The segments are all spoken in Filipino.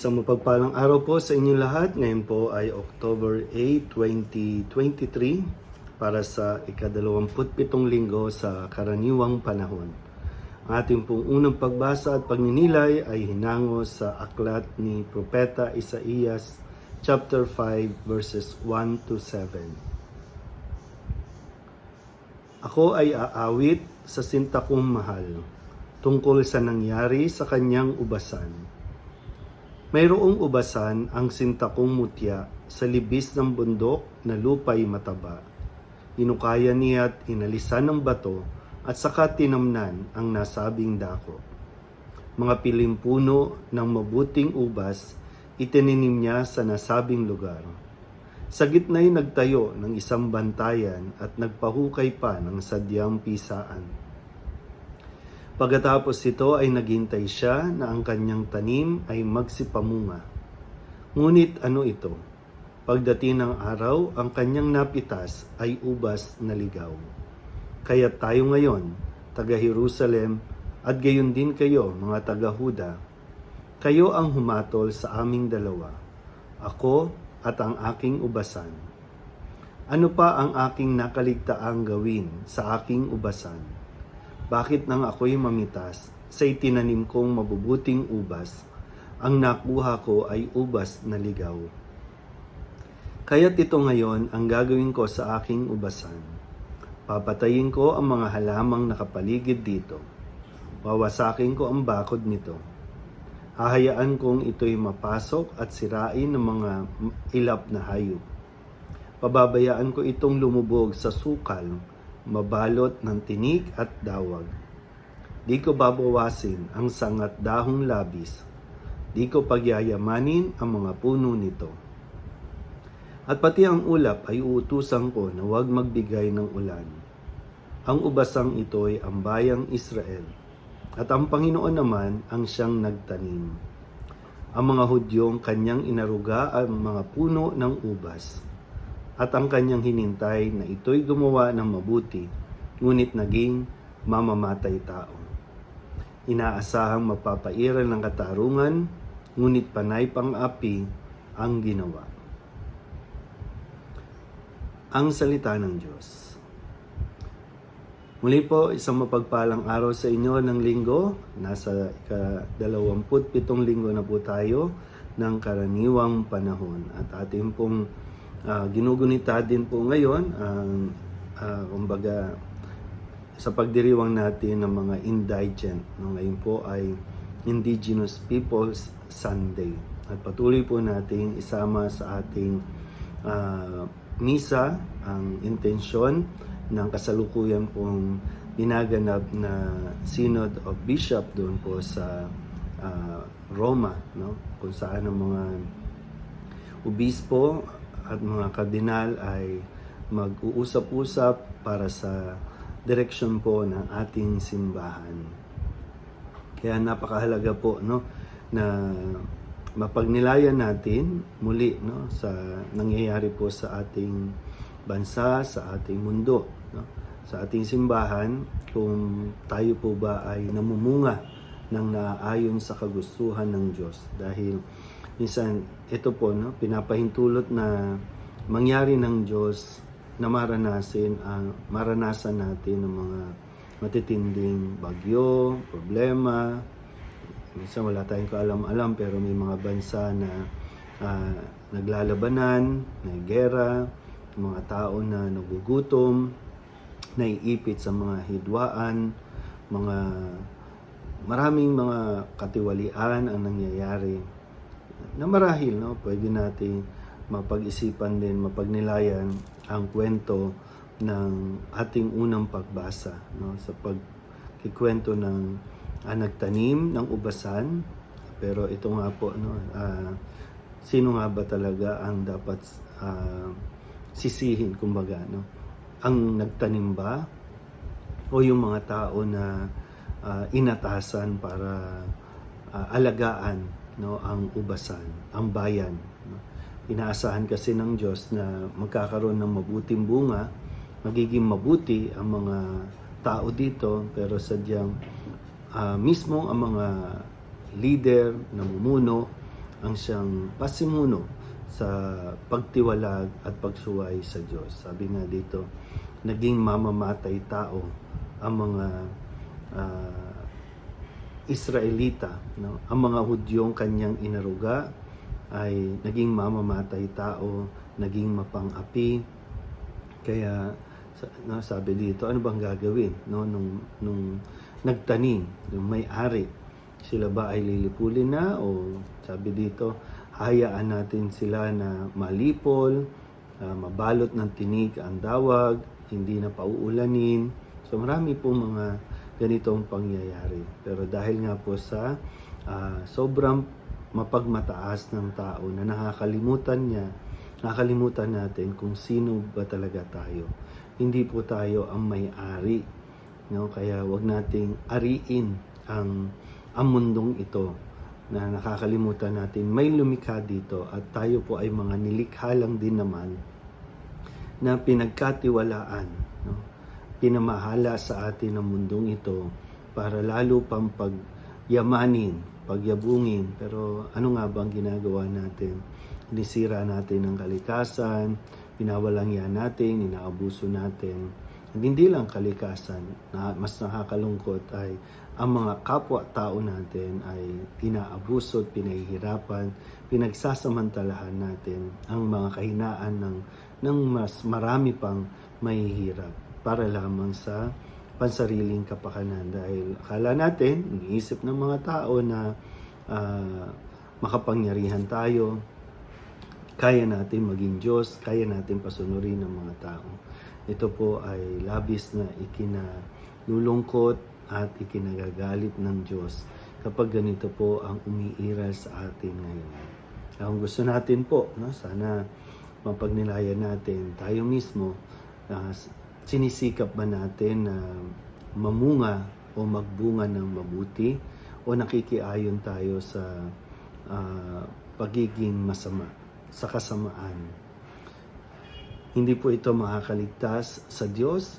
Isang mapagpalang araw po sa inyong lahat. Ngayon po ay October 8, 2023 para sa ikadalawamputpitong linggo sa karaniwang panahon. Ang ating pong unang pagbasa at pagninilay ay hinango sa aklat ni Propeta Isaías chapter 5 verses 1 to 7. Ako ay aawit sa sinta kong mahal tungkol sa nangyari sa kanyang ubasan. Mayroong ubasan ang sinta kong mutya sa libis ng bundok na lupay mataba. Inukaya niya at inalisan ng bato at saka tinamnan ang nasabing dako. Mga piling puno ng mabuting ubas itininim niya sa nasabing lugar. Sa gitna'y nagtayo ng isang bantayan at nagpahukay pa ng sadyang pisaan. Pagkatapos ito ay naghintay siya na ang kanyang tanim ay magsipamunga. Ngunit ano ito? Pagdating ng araw, ang kanyang napitas ay ubas na ligaw. Kaya tayo ngayon, taga Jerusalem, at gayon din kayo, mga taga Huda, kayo ang humatol sa aming dalawa, ako at ang aking ubasan. Ano pa ang aking nakaligtaang gawin sa aking ubasan? Bakit nang ako'y mamitas sa itinanim kong mabubuting ubas, ang nakuha ko ay ubas na ligaw. Kaya't ito ngayon ang gagawin ko sa aking ubasan. Papatayin ko ang mga halamang nakapaligid dito. Wawasakin ko ang bakod nito. Hahayaan kong ito'y mapasok at sirain ng mga ilap na hayop. Pababayaan ko itong lumubog sa sukal, mabalot ng tinik at dawag. Di ko babawasin ang sangat dahong labis. Di ko pagyayamanin ang mga puno nito. At pati ang ulap ay uutusan ko na huwag magbigay ng ulan. Ang ubasang ito ay ang bayang Israel, at ang Panginoon naman ang siyang nagtanim. Ang mga Hudyong kanyang inaruga ang mga puno ng ubas, at ang kanyang hinintay na ito'y gumawa ng mabuti, ngunit naging mamamatay tao. Inaasahang mapapairal ng katarungan, ngunit panay pang api ang ginawa. Ang salita ng Diyos. Muli po, isang mapagpalang araw sa inyo ng linggo. Nasa ika-27 linggo na po tayo ng karaniwang panahon. At ating pong uh, ginugunita din po ngayon ang uh, kumbaga sa pagdiriwang natin ng mga indigent. No, ngayon po ay Indigenous Peoples Sunday. At patuloy po nating isama sa ating uh, misa ang intensyon ng kasalukuyan pong ginaganap na Synod of Bishop doon po sa uh, Roma, no? kung saan ang mga obispo at mga kardinal ay mag-uusap-usap para sa direksyon po ng ating simbahan. Kaya napakahalaga po no na mapagnilayan natin muli no sa nangyayari po sa ating bansa, sa ating mundo, no? sa ating simbahan kung tayo po ba ay namumunga ng naayon sa kagustuhan ng Diyos dahil minsan ito po no pinapahintulot na mangyari ng Diyos na maranasin ang maranasan natin ng mga matitinding bagyo, problema, minsan wala tayong kaalam-alam pero may mga bansa na uh, naglalabanan, may gera, mga tao na nagugutom, naiipit sa mga hidwaan, mga maraming mga katiwalian ang nangyayari na marahil no pwede nating mapag-isipan din mapagnilayan ang kwento ng ating unang pagbasa no sa pagkikwento ng uh, nagtanim ng ubasan. Pero ito nga po no uh, sino nga ba talaga ang dapat uh, sisihin kumbaga no? Ang nagtanim ba? O yung mga tao na uh, inatasan para uh, alagaan no ang ubasan ang bayan no? inaasahan kasi ng Diyos na magkakaroon ng mabuting bunga magiging mabuti ang mga tao dito pero sadyang uh, mismo ang mga leader, namumuno ang siyang pasimuno sa pagtiwalag at pagsuway sa Diyos. Sabi nga dito, naging mamamatay tao ang mga ah, Israelita, no? Ang mga Hudyong kanyang inaruga ay naging mamamatay tao, naging mapang-api. Kaya no, sabi dito, ano bang gagawin no nung nung nagtanim, yung may-ari, sila ba ay lilipulin na o sabi dito, hayaan natin sila na malipol, ah, mabalot ng tinig ang dawag, hindi na pauulanin. So marami pong mga ganitong pangyayari. Pero dahil nga po sa ah, sobrang mapagmataas ng tao na nakakalimutan niya, nakakalimutan natin kung sino ba talaga tayo. Hindi po tayo ang may-ari. No? Kaya wag nating ariin ang, ang mundong ito na nakakalimutan natin may lumikha dito at tayo po ay mga nilikha lang din naman na pinagkatiwalaan? Pinamahala sa atin ang mundong ito para lalo pang pagyamanin, pagyabungin. Pero ano nga bang ginagawa natin? Inisira natin ang kalikasan, pinawalangya natin, inaabuso natin. At hindi lang kalikasan, na mas nakakalungkot ay ang mga kapwa-tao natin ay inaabuso at pinahihirapan, pinagsasamantalahan natin ang mga kahinaan ng, ng mas marami pang mahihirap para lamang sa pansariling kapakanan dahil akala natin, iniisip ng mga tao na ah, makapangyarihan tayo, kaya natin maging Diyos, kaya natin pasunurin ng mga tao. Ito po ay labis na ikinalulungkot at ikinagagalit ng Diyos kapag ganito po ang umiiral sa atin ngayon. Ang gusto natin po, no, sana mapagnilayan natin tayo mismo, ah, sinisikap ba natin na mamunga o magbunga ng mabuti o nakikiayon tayo sa ah, pagiging masama, sa kasamaan. Hindi po ito makakaligtas sa Diyos.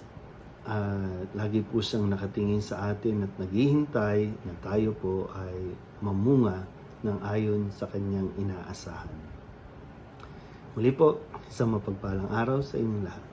Ah, lagi po siyang nakatingin sa atin at naghihintay na tayo po ay mamunga ng ayon sa kanyang inaasahan. Muli po, isang mapagpalang araw sa inyong lahat.